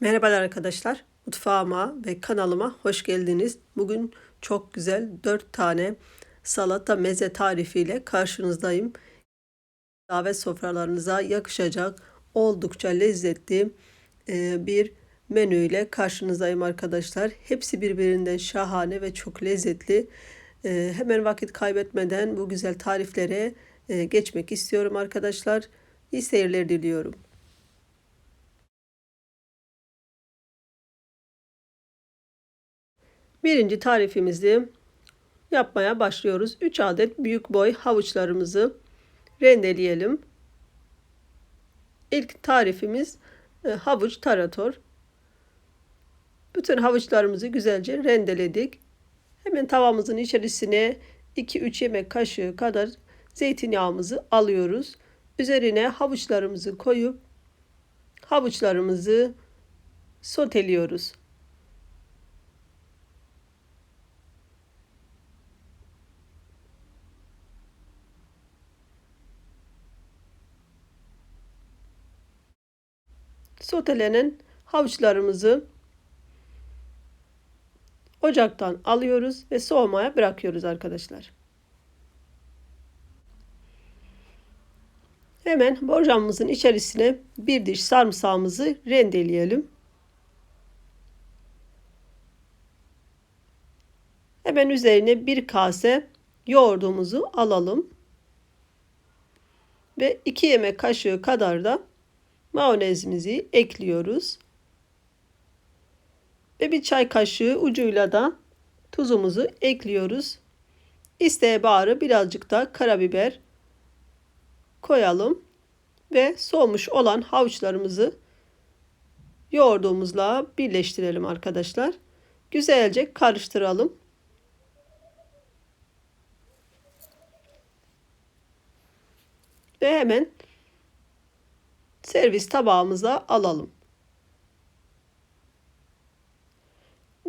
Merhabalar arkadaşlar. Mutfağıma ve kanalıma hoş geldiniz. Bugün çok güzel 4 tane salata meze tarifiyle karşınızdayım. Davet sofralarınıza yakışacak oldukça lezzetli e, bir menüyle karşınızdayım arkadaşlar. Hepsi birbirinden şahane ve çok lezzetli. E, hemen vakit kaybetmeden bu güzel tariflere e, geçmek istiyorum arkadaşlar. İyi seyirler diliyorum. Birinci tarifimizi yapmaya başlıyoruz. 3 adet büyük boy havuçlarımızı rendeleyelim. İlk tarifimiz e, havuç tarator. Bütün havuçlarımızı güzelce rendeledik. Hemen tavamızın içerisine 2-3 yemek kaşığı kadar zeytinyağımızı alıyoruz. Üzerine havuçlarımızı koyup havuçlarımızı soteliyoruz. Sotelenen havuçlarımızı ocaktan alıyoruz ve soğumaya bırakıyoruz arkadaşlar. Hemen borcamımızın içerisine bir diş sarımsağımızı rendeleyelim. Hemen üzerine bir kase yoğurdumuzu alalım. Ve 2 yemek kaşığı kadar da mayonezimizi ekliyoruz. Ve bir çay kaşığı ucuyla da tuzumuzu ekliyoruz. İsteğe bağlı birazcık da karabiber koyalım. Ve soğumuş olan havuçlarımızı yoğurdumuzla birleştirelim arkadaşlar. Güzelce karıştıralım. Ve hemen servis tabağımıza alalım.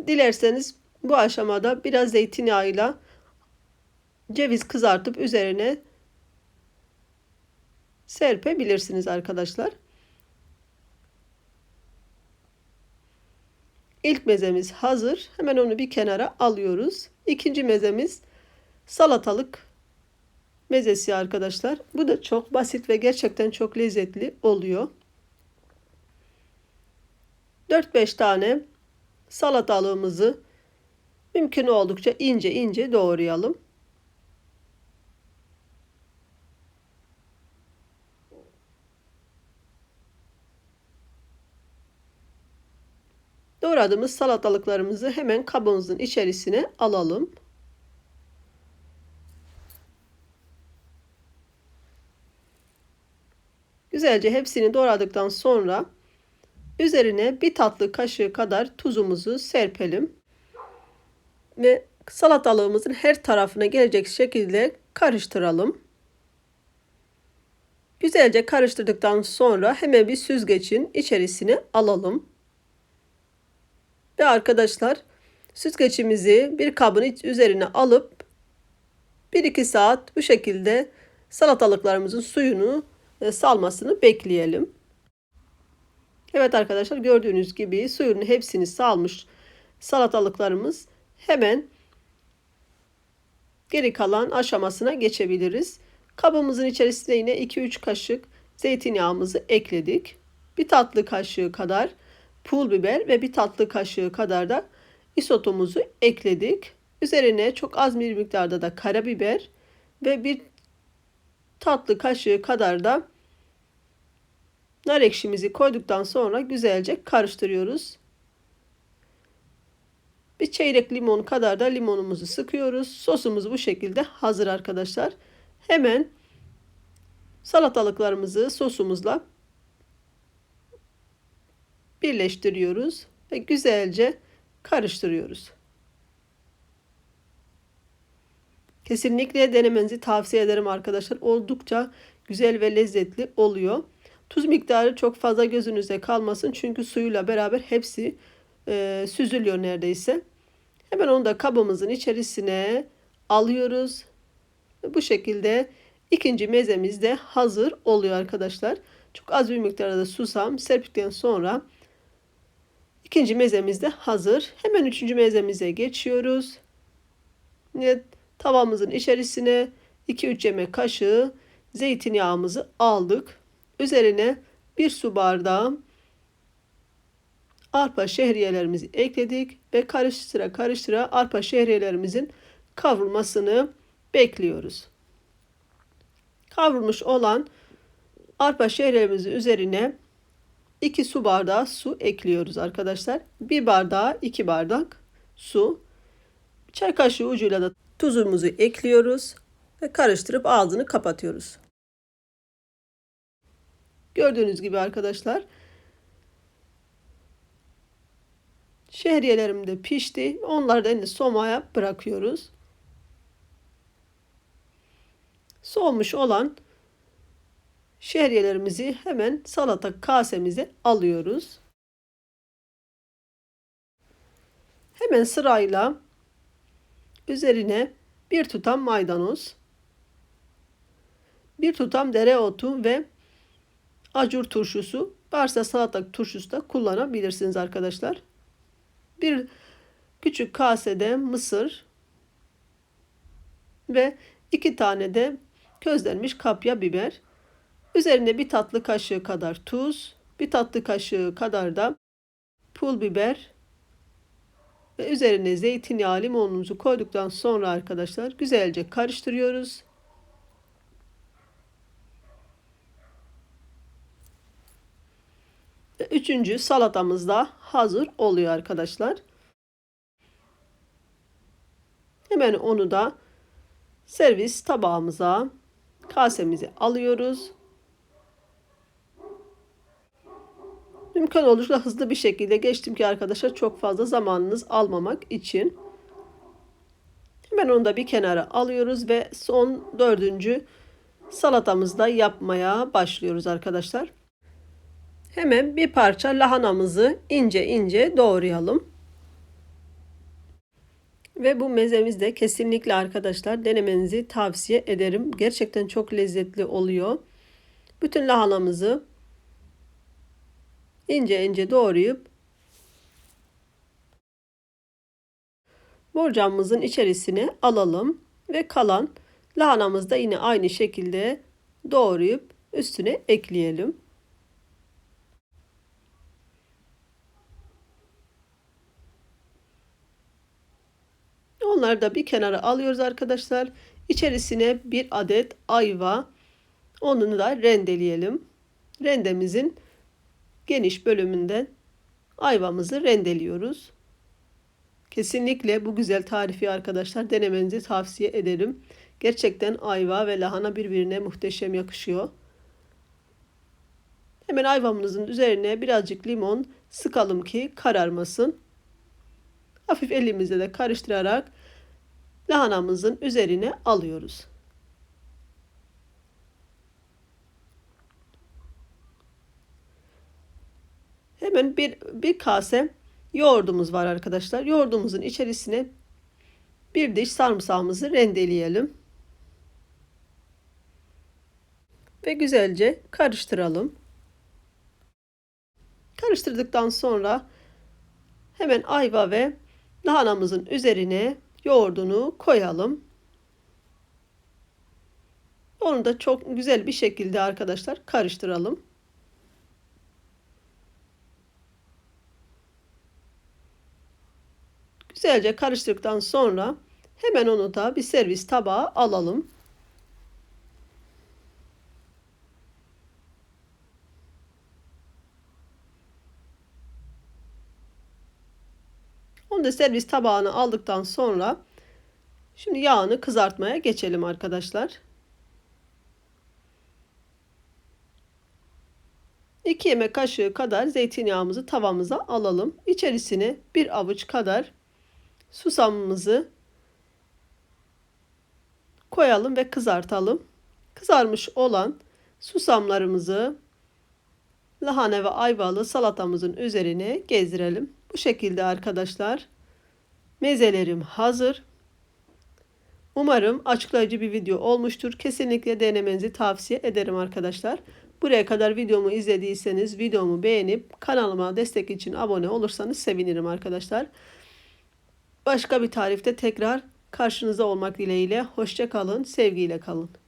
Dilerseniz bu aşamada biraz zeytinyağıyla ceviz kızartıp üzerine serpebilirsiniz arkadaşlar. İlk mezemiz hazır. Hemen onu bir kenara alıyoruz. İkinci mezemiz salatalık mezesi arkadaşlar. Bu da çok basit ve gerçekten çok lezzetli oluyor. 4-5 tane salatalığımızı mümkün oldukça ince ince doğrayalım. Doğradığımız salatalıklarımızı hemen kabımızın içerisine alalım. Güzelce hepsini doğradıktan sonra üzerine bir tatlı kaşığı kadar tuzumuzu serpelim. Ve salatalığımızın her tarafına gelecek şekilde karıştıralım. Güzelce karıştırdıktan sonra hemen bir süzgecin içerisine alalım. Ve arkadaşlar süzgecimizi bir kabın üzerine alıp 1-2 saat bu şekilde salatalıklarımızın suyunu salmasını bekleyelim. Evet arkadaşlar gördüğünüz gibi suyun hepsini salmış salatalıklarımız hemen geri kalan aşamasına geçebiliriz. Kabımızın içerisine yine 2-3 kaşık zeytinyağımızı ekledik. Bir tatlı kaşığı kadar pul biber ve bir tatlı kaşığı kadar da isotumuzu ekledik. Üzerine çok az bir miktarda da karabiber ve bir tatlı kaşığı kadar da nar ekşimizi koyduktan sonra güzelce karıştırıyoruz. Bir çeyrek limon kadar da limonumuzu sıkıyoruz. Sosumuz bu şekilde hazır arkadaşlar. Hemen salatalıklarımızı sosumuzla birleştiriyoruz ve güzelce karıştırıyoruz. Kesinlikle denemenizi tavsiye ederim arkadaşlar. Oldukça güzel ve lezzetli oluyor. Tuz miktarı çok fazla gözünüze kalmasın. Çünkü suyuyla beraber hepsi e, süzülüyor neredeyse. Hemen onu da kabımızın içerisine alıyoruz. Bu şekilde ikinci mezemiz de hazır oluyor arkadaşlar. Çok az bir miktarda susam serptikten sonra İkinci mezemiz de hazır. Hemen üçüncü mezemize geçiyoruz. Yine tavamızın içerisine 2-3 yemek kaşığı zeytinyağımızı aldık. Üzerine bir su bardağı arpa şehriyelerimizi ekledik ve karıştıra karıştıra arpa şehriyelerimizin kavrulmasını bekliyoruz. Kavrulmuş olan arpa şehriyelerimizin üzerine 2 su bardağı su ekliyoruz arkadaşlar. 1 bardağa 2 bardak su. Çay kaşığı ucuyla da tuzumuzu ekliyoruz ve karıştırıp ağzını kapatıyoruz. Gördüğünüz gibi arkadaşlar şehriyelerim de pişti. Onları da şimdi somaya bırakıyoruz. Soğumuş olan şehriyelerimizi hemen salata kasemize alıyoruz. Hemen sırayla üzerine bir tutam maydanoz, bir tutam dereotu ve acur turşusu, varsa salata turşusu da kullanabilirsiniz arkadaşlar. Bir küçük kasede mısır ve iki tane de közlenmiş kapya biber. Üzerine bir tatlı kaşığı kadar tuz, bir tatlı kaşığı kadar da pul biber ve üzerine zeytinyağı limonumuzu koyduktan sonra arkadaşlar güzelce karıştırıyoruz. Üçüncü salatamız da hazır oluyor arkadaşlar. Hemen onu da servis tabağımıza kasemize alıyoruz. Mümkün olursa hızlı bir şekilde geçtim ki arkadaşlar çok fazla zamanınız almamak için. Hemen onu da bir kenara alıyoruz ve son dördüncü salatamızda yapmaya başlıyoruz arkadaşlar. Hemen bir parça lahanamızı ince ince doğrayalım. Ve bu mezemiz de kesinlikle arkadaşlar denemenizi tavsiye ederim. Gerçekten çok lezzetli oluyor. Bütün lahanamızı ince ince doğrayıp borcamımızın içerisine alalım ve kalan lahanamızı da yine aynı şekilde doğrayıp üstüne ekleyelim. Onları da bir kenara alıyoruz arkadaşlar. İçerisine bir adet ayva. Onu da rendeleyelim. Rendemizin geniş bölümünden ayvamızı rendeliyoruz. Kesinlikle bu güzel tarifi arkadaşlar denemenizi tavsiye ederim. Gerçekten ayva ve lahana birbirine muhteşem yakışıyor. Hemen ayvamızın üzerine birazcık limon sıkalım ki kararmasın. Hafif elimizle de karıştırarak lahanamızın üzerine alıyoruz. Hemen bir, bir kase yoğurdumuz var arkadaşlar. Yoğurdumuzun içerisine bir diş sarımsağımızı rendeleyelim. Ve güzelce karıştıralım. Karıştırdıktan sonra hemen ayva ve lahanamızın üzerine yoğurdunu koyalım. Onu da çok güzel bir şekilde arkadaşlar karıştıralım. Güzelce karıştırdıktan sonra hemen onu da bir servis tabağa alalım. Onu da servis tabağına aldıktan sonra şimdi yağını kızartmaya geçelim arkadaşlar. 2 yemek kaşığı kadar zeytinyağımızı tavamıza alalım. İçerisine bir avuç kadar susamımızı koyalım ve kızartalım. Kızarmış olan susamlarımızı lahana ve ayvalı salatamızın üzerine gezdirelim. Bu şekilde arkadaşlar mezelerim hazır. Umarım açıklayıcı bir video olmuştur. Kesinlikle denemenizi tavsiye ederim arkadaşlar. Buraya kadar videomu izlediyseniz videomu beğenip kanalıma destek için abone olursanız sevinirim arkadaşlar. Başka bir tarifte tekrar karşınızda olmak dileğiyle. Hoşça kalın, sevgiyle kalın.